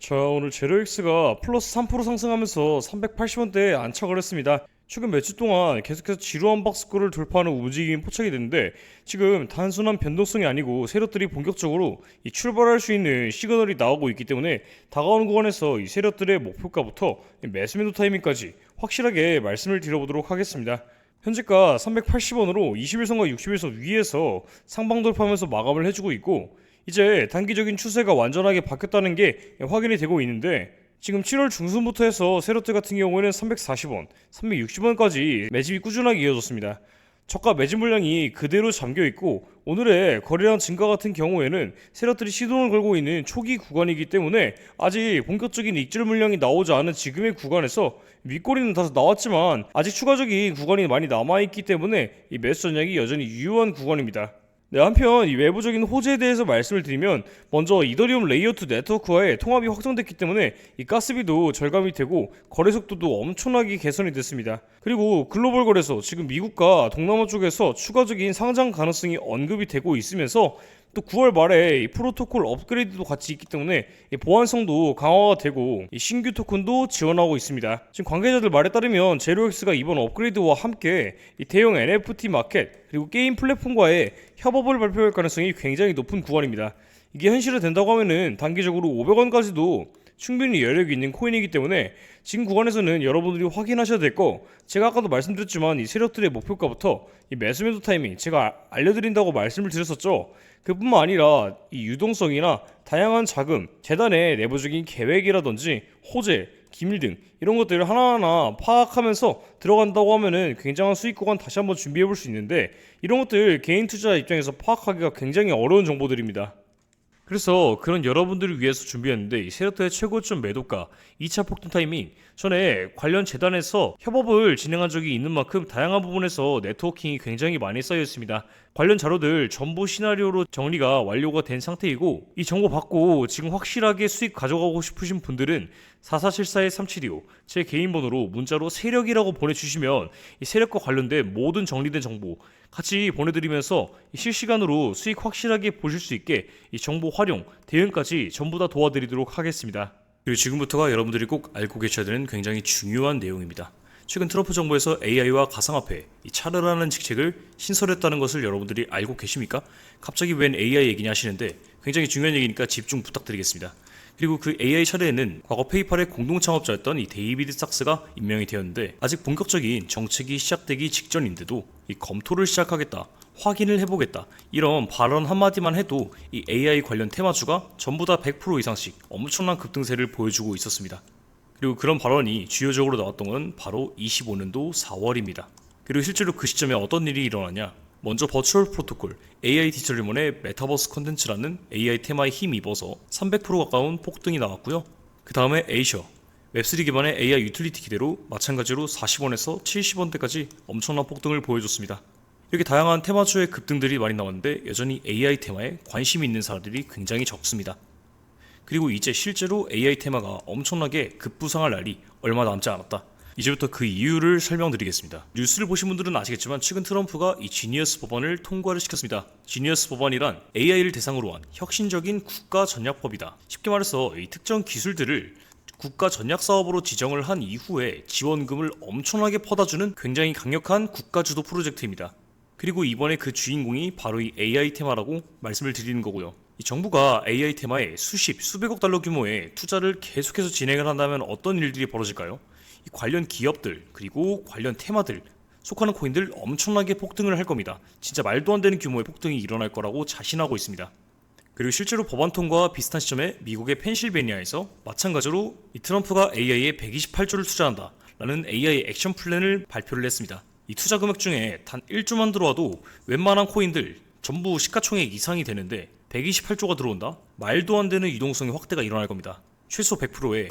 자 오늘 제로엑스가 플러스 3% 상승하면서 380원대에 안착을 했습니다. 최근 몇 주 동안 계속해서 지루한 박스권을 돌파하는 움직임이 포착이 됐는데 지금 단순한 변동성이 아니고 세력들이 본격적으로 이 출발할 수 있는 시그널이 나오고 있기 때문에 다가오는 구간에서 이 세력들의 목표가부터 이 매수 매도 타이밍까지 확실하게 말씀을 드려보도록 하겠습니다. 현재가 380원으로 21선과 61선 위에서 상방 돌파하면서 마감을 해주고 있고 이제 단기적인 추세가 완전하게 바뀌었다는 게 확인이 되고 있는데 지금 7월 중순부터 해서 세로트 같은 경우에는 340원, 360원까지 매집이 꾸준하게 이어졌습니다. 저가 매집 물량이 그대로 잠겨 있고 오늘의 거래량 증가 같은 경우에는 세력들이 시동을 걸고 있는 초기 구간이기 때문에 아직 본격적인 익절 물량이 나오지 않은 지금의 구간에서 윗꼬리는 다소 나왔지만 아직 추가적인 구간이 많이 남아 있기 때문에 이 매수 전략이 여전히 유효한 구간입니다. 네, 한편 이 외부적인 호재에 대해서 말씀을 드리면 먼저 이더리움 레이어2 네트워크와의 통합이 확정됐기 때문에 이 가스비도 절감이 되고 거래 속도도 엄청나게 개선이 됐습니다. 그리고 글로벌 거래소 지금 미국과 동남아 쪽에서 추가적인 상장 가능성이 언급이 되고 있으면서 또 9월 말에 이 프로토콜 업그레이드도 같이 있기 때문에 이 보안성도 강화가 되고 이 신규 토큰도 지원하고 있습니다. 지금 관계자들 말에 따르면 제로엑스가 이번 업그레이드와 함께 이 대형 NFT 마켓 그리고 게임 플랫폼과의 협업을 발표할 가능성이 굉장히 높은 구간입니다. 이게 현실화 된다고 하면은 단기적으로 500원까지도 충분히 여력이 있는 코인이기 때문에 지금 구간에서는 여러분들이 확인하셔야 될 거 제가 아까도 말씀드렸지만 이 세력들의 목표가부터 이 매수 매도 타이밍 제가 아- 알려드린다고 말씀을 드렸었죠 그뿐만 아니라 이 유동성이나 다양한 자금 재단의 내부적인 계획이라든지 호재 기밀 등 이런 것들을 하나하나 파악하면서 들어간다고 하면은 굉장한 수익 구간 다시 한번 준비해 볼 수 있는데 이런 것들 개인 투자 입장에서 파악하기가 굉장히 어려운 정보들입니다. 그래서 그런 여러분들을 위해서 준비했는데 이 세력들의 최고점 매도가 2차 폭등 타이밍 전에 관련 재단에서 협업을 진행한 적이 있는 만큼 다양한 부분에서 네트워킹이 굉장히 많이 쌓여 있습니다. 관련 자료들 전부 시나리오로 정리가 완료가 된 상태이고 이 정보 받고 지금 확실하게 수익 가져가고 싶으신 분들은 4474-3725 제 개인 번호로 문자로 세력이라고 보내주시면 이 세력과 관련된 모든 정리된 정보 같이 보내드리면서 이 실시간으로 수익 확실하게 보실 수 있게 이 정보 활용, 대응까지 전부 다 도와드리도록 하겠습니다. 그리고 지금부터가 여러분들이 꼭 알고 계셔야 되는 굉장히 중요한 내용입니다. 최근 트럼프 정부에서 AI와 가상화폐, 이 차르라는 직책을 신설했다는 것을 여러분들이 알고 계십니까? 갑자기 웬 AI 얘기냐 하시는데 굉장히 중요한 얘기니까 집중 부탁드리겠습니다. 그리고 그 AI 차례에는 과거 페이팔의 공동 창업자였던 이 데이비드 sak스가 임명이 되었는데 아직 본격적인 정책이 시작되기 직전인데도 이 검토를 시작하겠다. 확인을 해보겠다. 이런 발언 한마디만 해도 이 AI 관련 테마주가 전부 다 100% 이상씩 엄청난 급등세를 보여주고 있었습니다. 그리고 그런 발언이 주요적으로 나왔던 건 바로 25년도 4월입니다. 그리고 실제로 그 시점에 어떤 일이 일어나냐? 먼저 버추얼 프로토콜 AI 디지털 리몬의 메타버스 컨텐츠라는 AI 테마에 힘입어서 300% 가까운 폭등이 나왔고요. 그 다음에 에이셔 웹3 기반의 AI 유틸리티 기대로 마찬가지로 40원에서 70원대까지 엄청난 폭등을 보여줬습니다. 이렇게 다양한 테마주의 급등들이 많이 나왔는데 여전히 AI 테마에 관심이 있는 사람들이 굉장히 적습니다. 그리고 이제 실제로 AI 테마가 엄청나게 급부상할 날이 얼마 남지 않았다. 이제부터 그 이유를 설명드리겠습니다. 뉴스를 보신 분들은 아시겠지만 최근 트럼프가 이 지니어스 법안을 통과를 시켰습니다. 지니어스 법안이란 AI를 대상으로 한 혁신적인 국가 전략법이다. 쉽게 말해서 이 특정 기술들을 국가 전략 사업으로 지정을 한 이후에 지원금을 엄청나게 퍼다주는 굉장히 강력한 국가 주도 프로젝트입니다. 그리고 이번에 그 주인공이 바로 이 AI 테마라고 말씀을 드리는 거고요. 이 정부가 AI 테마에 수십, 수백억 달러 규모의 투자를 계속해서 진행을 한다면 어떤 일들이 벌어질까요? 이 관련 기업들, 그리고 관련 테마들, 속하는 코인들 엄청나게 폭등을 할 겁니다. 진짜 말도 안 되는 규모의 폭등이 일어날 거라고 자신하고 있습니다. 그리고 실제로 법안 통과와 비슷한 시점에 미국의 펜실베니아에서 마찬가지로 이 트럼프가 AI에 128조를 투자한다 라는 AI 액션 플랜을 발표를 했습니다. 이 투자 금액 중에 단 1조만 들어와도 웬만한 코인들 전부 시가총액 이상이 되는데 128조가 들어온다? 말도 안 되는 유동성의 확대가 일어날 겁니다. 최소 100%에